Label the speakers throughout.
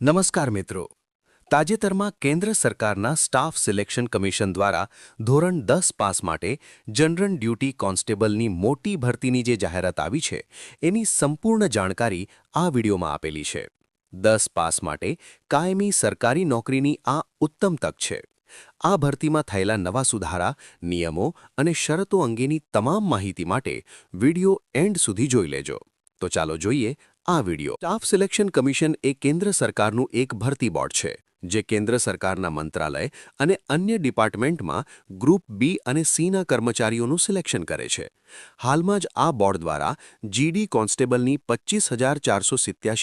Speaker 1: નમસ્કાર મિત્રો. તાજેતરમાં કેન્દ્ર સરકારના સ્ટાફ સિલેક્શન કમિશન દ્વારા ધોરણ દસ પાસ માટે જનરલ ડ્યુટી કોન્સ્ટેબલની મોટી ભરતીની જે જાહેરાત આવી છે, એની સંપૂર્ણ જાણકારી આ વિડીયોમાં આપેલી છે. દસ પાસ માટે કાયમી સરકારી નોકરીની આ ઉત્તમ તક છે. આ ભરતીમાં થયેલા નવા સુધારા, નિયમો અને શરતો અંગેની તમામ માહિતી માટે વીડિયો એન્ડ સુધી જોઈ લેજો. તો ચાલો જોઈએ આ વિડિયો સ્ટાફ સિલેક્શન કમિશન એ કેન્દ્ર સરકારનું એક ભરતી બોર્ડ છે, જે કેન્દ્ર સરકારના મંત્રાલય અને અન્ય ડિપાર્ટમેન્ટમાં ગ્રુપ બી અને સીના કર્મચારીઓનું સિલેક્શન કરે છે. હાલમાં જ આ બોર્ડ દ્વારા જીડી કોન્સ્ટેબલની પચીસ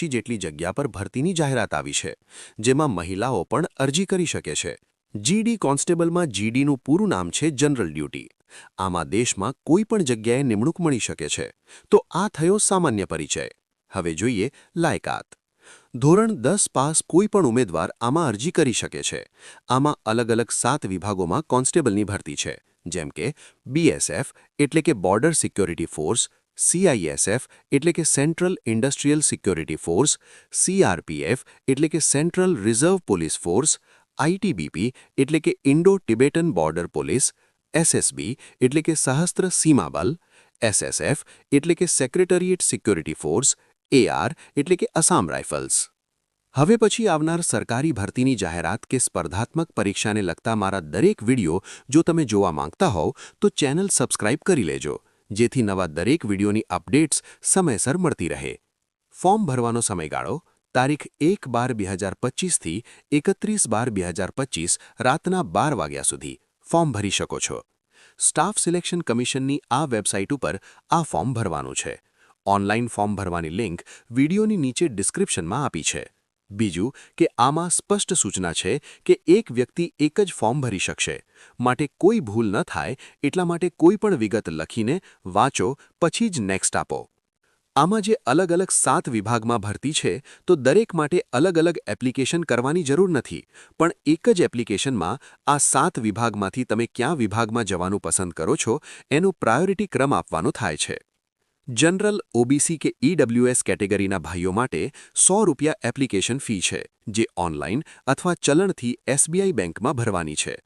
Speaker 1: જેટલી જગ્યા પર ભરતીની જાહેરાત આવી છે, જેમાં મહિલાઓ પણ અરજી કરી શકે છે. જીડી કોન્સ્ટેબલમાં જીડીનું પૂરું નામ છે જનરલ ડ્યુટી. આમાં દેશમાં કોઈ પણ જગ્યાએ નિમણૂક મળી શકે છે. તો આ થયો સામાન્ય પરિચય. હવે જોઈએ લાયકાત. ધોરણ દસ પાસ કોઈ પણ ઉમેદવાર આમાં અરજી કરી શકે છે. આમાં અલગ અલગ સાત વિભાગોમાં કોન્સ્ટેબલની ભરતી છે. જેમ કે બીએસએફ એટલે કે બોર્ડર સિક્યોરિટી ફોર્સ સીઆઈએસએફ એટલે કે central industrial security force CRPF એટલે કે central reserve police force ITBP એટલે કે Indo Tibetan border police SSB એટલે કે સહસ્ત્ર સીમા બલ એસએસએફ એટલે કે સેક્રેટરીએટ સિક્યોરિટી ફોર્સ એઆર એટલે કે અસામ રાઇફલ્સ. હવે પછી આવનાર સરકારી ભરતીની જાહેરાત કે સ્પર્ધાત્મક પરીક્ષાને લગતા મારા દરેક વિડિયો જો તમે જોવા માંગતા હોવ, તો ચેનલ સબસ્ક્રાઇબ કરી લેજો, જેથી નવા દરેક વિડિયોની અપડેટ્સ સમયસર મળતી રહે. ફોર્મ ભરવાનો સમયગાળો, તારીખ એક બાર બે હજાર પચીસથી એકત્રીસ બાર બે હજાર પચીસ રાતના બાર વાગ્યા સુધી ફોર્મ ભરી શકો છો. સ્ટાફ સિલેક્શન કમિશનની આ વેબસાઇટ ઉપર આ ફોર્મ ભરવાનું છે. ઓનલાઈન ફોર્મ ભરવાની લિંક વિડીયોની નીચે ડિસ્ક્રિપ્શનમાં આપી છે. બીજું કે આમાં સ્પષ્ટ સૂચના છે કે એક વ્યક્તિ એક જ ફોર્મ ભરી શકશે. માટે કોઈ ભૂલ ન થાય, એટલા માટે કોઈ પણ વિગત લખીને વાંચો, પછી જ નેક્સ્ટ આપો. આમાં જે અલગ અલગ સાત વિભાગમાં ભરતી છે, તો દરેક માટે અલગ અલગ એપ્લિકેશન કરવાની જરૂર નથી. પણ એક જ એપ્લિકેશનમાં આ સાત વિભાગમાંથી તમે ક્યાં વિભાગમાં જવાનું પસંદ કરો છો, એનો પ્રાયોરિટી ક્રમ આપવાનો થાય છે. જનરલ ઓબીસી કે ઈડબ્લ્યુએસ કેટેગરીના ભાઈઓ માટે સો રૂપિયા એપ્લિકેશન ફી છે, જે ઓનલાઈન અથવા ચલણથી એસબીઆઈ બેંકમાં ભરવાની છે.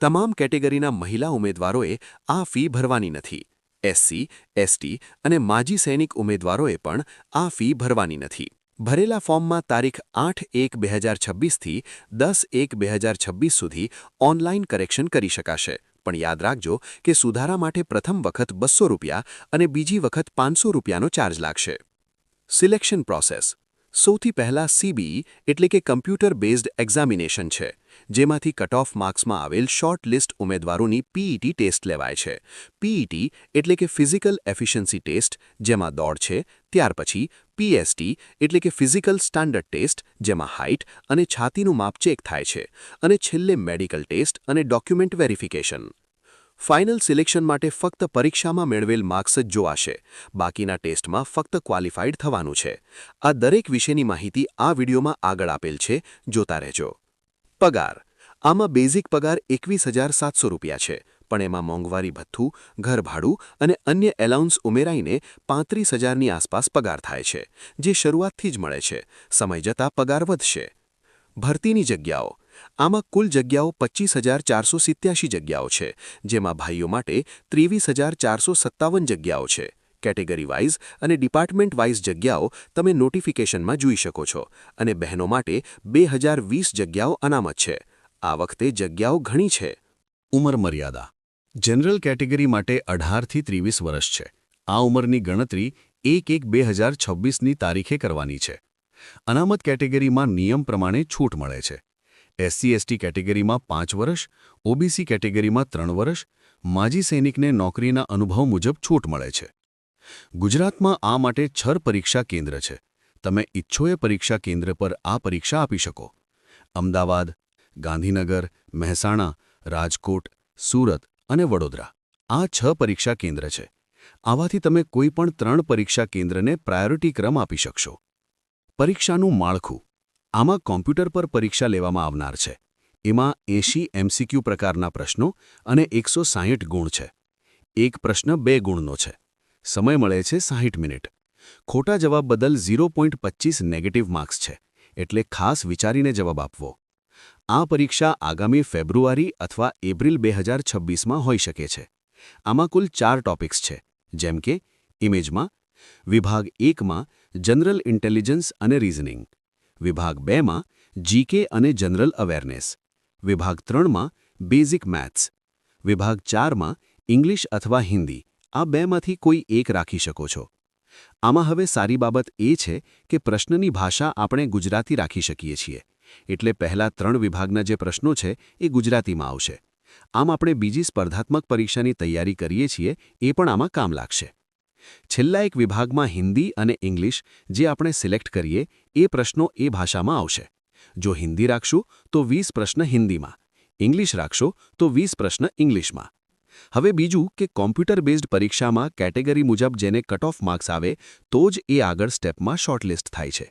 Speaker 1: તમામ કેટેગરીના મહિલા ઉમેદવારોએ આ ફી ભરવાની નથી. એસસી એસટી અને માજી સૈનિક ઉમેદવારોએ પણ આ ફી ભરવાની નથી. ભરેલા ફોર્મમાં તારીખ આઠ એક બે હજાર છવ્વીસથી દસ એક બે હજાર છવ્વીસ સુધી ઓનલાઈન કરેક્શન કરી શકાશે. પણ યાદ રાખજો કે સુધારા માટે પ્રથમ વખત બસો રૂપિયા અને બીજી વખત પાંચસો રૂપિયાનો ચાર્જ લાગશે. Selection process. સૌથી પહેલા સીબીઈ એટલે કે કમ્પ્યુટર બેઝડ એક્ઝામિનેશન છે. જેમાંથી કટ ઓફ માર્ક્સમાં આવેલ શોર્ટ લિસ્ટ ઉમેદવારોની પીઈટી ટેસ્ટ લેવાય છે. પીઈટી એટલે કે ફિઝિકલ એફિશિયન્સી ટેસ્ટ, જેમાં દોડ છે, ત્યાર પછી પીએસટી એટલે કે ફિઝિકલ સ્ટાન્ડર્ડ ટેસ્ટ, જેમાં હાઇટ અને છાતીનું માપ ચેક થાય છે, અને છેલ્લે મેડિકલ ટેસ્ટ અને ડોક્યુમેન્ટ વેરિફિકેશન. ફાઇનલ સિલેક્શન માટે ફક્ત પરીક્ષામાં મેળવેલ માર્ક્સ જ જોવાશે. બાકીના ટેસ્ટમાં ફક્ત ક્વોલિફાઈડ થવાનું છે. આ દરેક વિશેની માહિતી આ વિડીયોમાં આગળ આપેલ છે. જોતા રહેજો. પગાર. આમાં બેઝિક પગાર એકવીસ હજાર સાતસો રૂપિયા છે, પણ એમાં મોંઘવારી ભથ્થું, ઘર ભાડું અને અન્ય એલાઉન્સ ઉમેરાઈને પાંત્રીસ હજારની આસપાસ પગાર થાય છે, જે શરૂઆતથી જ મળે છે. સમય જતાં પગાર વધશે. ભરતીની જગ્યાઓ. આમાં કુલ જગ્યાઓ પચીસ હજાર ચારસો સિત્યાસી જગ્યાઓ છે, જેમાં ભાઈઓ માટે ત્રેવીસ હજાર ચારસો સત્તાવન જગ્યાઓ છે. કેટેગરી વાઇઝ અને ડિપાર્ટમેન્ટ વાઇઝ જગ્યાઓ તમે નોટિફિકેશનમાં જોઈ શકો છો અને બહેનો માટે બે જગ્યાઓ અનામત છે. આ વખતે જગ્યાઓ ઘણી છે.
Speaker 2: ઉંમર મર્યાદા. જનરલ કેટેગરી માટે અઢારથી ત્રેવીસ વર્ષ છે. આ ઉંમરની ગણતરી એક એક બે હજાર છવ્વીસની તારીખે કરવાની છે. અનામત કેટેગરીમાં નિયમ પ્રમાણે છૂટ મળે છે. એસસી, એસટી કેટેગરીમાં પાંચ વર્ષ, ઓબીસી કેટેગરીમાં ત્રણ વર્ષ, માજી સૈનિકને નોકરીના અનુભવ મુજબ છૂટ મળે છે. ગુજરાતમાં આ માટે છર પરીક્ષા કેન્દ્ર છે. તમે ઈચ્છો એ પરીક્ષા કેન્દ્ર પર આ પરીક્ષા આપી શકો. અમદાવાદ, ગાંધીનગર, મહેસાણા, રાજકોટ, સુરત અને વડોદરા. આ છ પરીક્ષા કેન્દ્ર છે. આવાથી તમે કોઈ પણ ત્રણ પરીક્ષા કેન્દ્રને પ્રાયોરિટી ક્રમ આપી શકશો. પરીક્ષાનું માળખું. આમાં કોમ્પ્યુટર પર પરીક્ષા લેવામાં આવનાર છે. એમાં એંશી એમસીક્યુ પ્રકારના પ્રશ્નો અને એકસો ગુણ છે. એક પ્રશ્ન બે ગુણનો છે. સમય મળે છે સાહીઠ મિનિટ. ખોટા જવાબ બદલ ઝીરો પોઈન્ટ પચીસ નેગેટિવ માર્ક્સ છે, એટલે ખાસ વિચારીને જવાબ આપવો. આ પરીક્ષા આગામી ફેબ્રુઆરી અથવા એપ્રિલ બે હજાર છવ્વીસમાં હોઈ શકે છે. આમાં કુલ ચાર ટોપિક્સ છે, જેમ કે ઇમેજમાં, વિભાગ એકમાં, જનરલ ઇન્ટેલિજન્સ અને રીઝનિંગ, વિભાગ બેમાં, જીકે અને જનરલ અવેરનેસ, વિભાગ ત્રણમાં, બેઝિક મેથ્સ, વિભાગ ચારમાં, ઇંગ્લિશ અથવા હિન્દી આ બેમાંથી કોઈ એક રાખી શકો છો. આમાં હવે સારી બાબત એ છે કે પ્રશ્નની ભાષા આપણે ગુજરાતી રાખી શકીએ છીએ. એટલે પહેલા ત્રણ વિભાગના જે પ્રશ્નો છે એ ગુજરાતીમાં આવશે. આમ આપણે બીજી સ્પર્ધાત્મક પરીક્ષાની તૈયારી કરીએ છીએ, એ પણ આમાં કામ લાગશે. છેલ્લા એક વિભાગમાં હિન્દી અને ઇંગ્લિશ જે આપણે સિલેક્ટ કરીએ, એ પ્રશ્નો એ ભાષામાં આવશે. જો હિન્દી રાખશું, તો વીસ પ્રશ્ન હિન્દીમાં. ઇંગ્લિશ રાખશો, તો વીસ પ્રશ્ન ઇંગ્લિશમાં. હવે બીજું કે કોમ્પ્યુટર બેઝડ પરીક્ષામાં કેટેગરી મુજબ જેને કટ ઓફ માર્ક્સ આવે, તો જ એ આગળ સ્ટેપમાં શોર્ટલિસ્ટ થાય છે.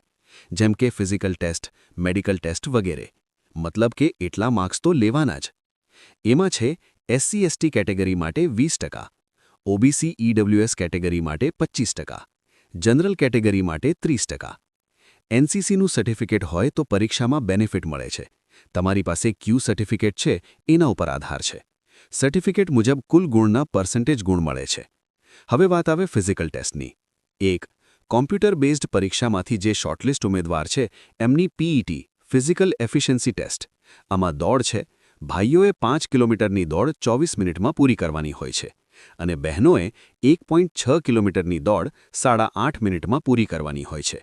Speaker 2: જેમ કે ફિઝિકલ ટેસ્ટ, મેડિકલ ટેસ્ટ વગેરે. મતલબ કે એટલા માર્ક્સ તો લેવાના જ. એમાં છે એસસી એસટી કેટેગરી માટે વીસ ટકા ઓબીસી ઈડબ્લ્યુએસ કેટેગરી માટે પચીસ ટકા, જનરલ કેટેગરી માટે ત્રીસ ટકા. એનસીસીનું સર્ટિફિકેટ હોય તો પરીક્ષામાં બેનિફિટ મળે છે. તમારી પાસે ક્યુ સર્ટિફિકેટ છે, એના ઉપર આધાર છે. સર્ટિફિકેટ મુજબ કુલ ગુણના પર્સન્ટેજ ગુણ મળે છે. હવે વાત આવે ફિઝિકલ ટેસ્ટની એક કોમ્પ્યુટર બેઝડ પરીક્ષામાંથી જે શોર્ટલિસ્ટ ઉમેદવાર છે, એમની પીઈટી ફિઝિકલ એફિશિયન્સી ટેસ્ટ આમાં દોડ છે, ભાઈઓએ પાંચ કિલોમીટરની દોડ ચોવીસ મિનિટમાં પૂરી કરવાની હોય છે અને બહેનોએ એક છ કિલોમીટરની દોડ સાડા આઠ મિનિટમાં પૂરી કરવાની હોય છે.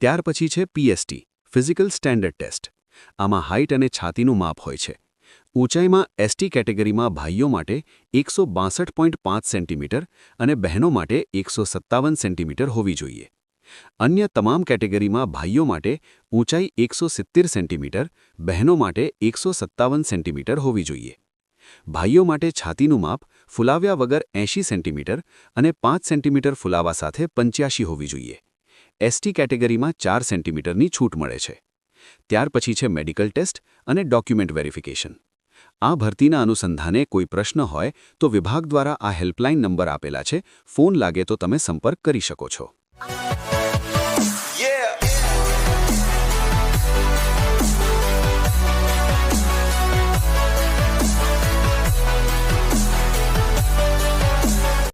Speaker 2: ત્યાર પછી છે પીએસટી ફિઝિકલ સ્ટેન્ડર્ડ ટેસ્ટ આમાં હાઇટ અને છાતીનું માપ હોય છે. ઊંચાઈમાં એસટી કેટેગરીમાં ભાઈઓ માટે એકસો સેન્ટીમીટર અને બહેનો માટે એકસો સત્તાવન સેન્ટીમીટર હોવી જોઈએ. અન્ય તમામ કેટેગરીમાં ભાઈઓ માટે ઊંચાઈ એકસો સિત્તેર સેન્ટીમીટર, બહેનો માટે એકસો સત્તાવન સેન્ટીમીટર હોવી જોઈએ. ભાઈઓ માટે છાતીનું માપ ફુલાવ્યા વગર એંશી સેન્ટીમીટર અને પાંચ સેન્ટીમીટર ફુલાવા સાથે પંચ્યાશી હોવી જોઈએ. એસટી કેટેગરીમાં ચાર સેન્ટીમીટરની છૂટ મળે છે. ત્યાર પછી છે મેડિકલ ટેસ્ટ અને ડોક્યુમેન્ટ વેરિફિકેશન. આ ભરતીના અનુસંધાને કોઈ પ્રશ્ન હોય તો વિભાગ દ્વારા આ હેલ્પલાઇન નંબર આપેલા છે. ફોન લાગે તો તમે સંપર્ક કરી શકો છો.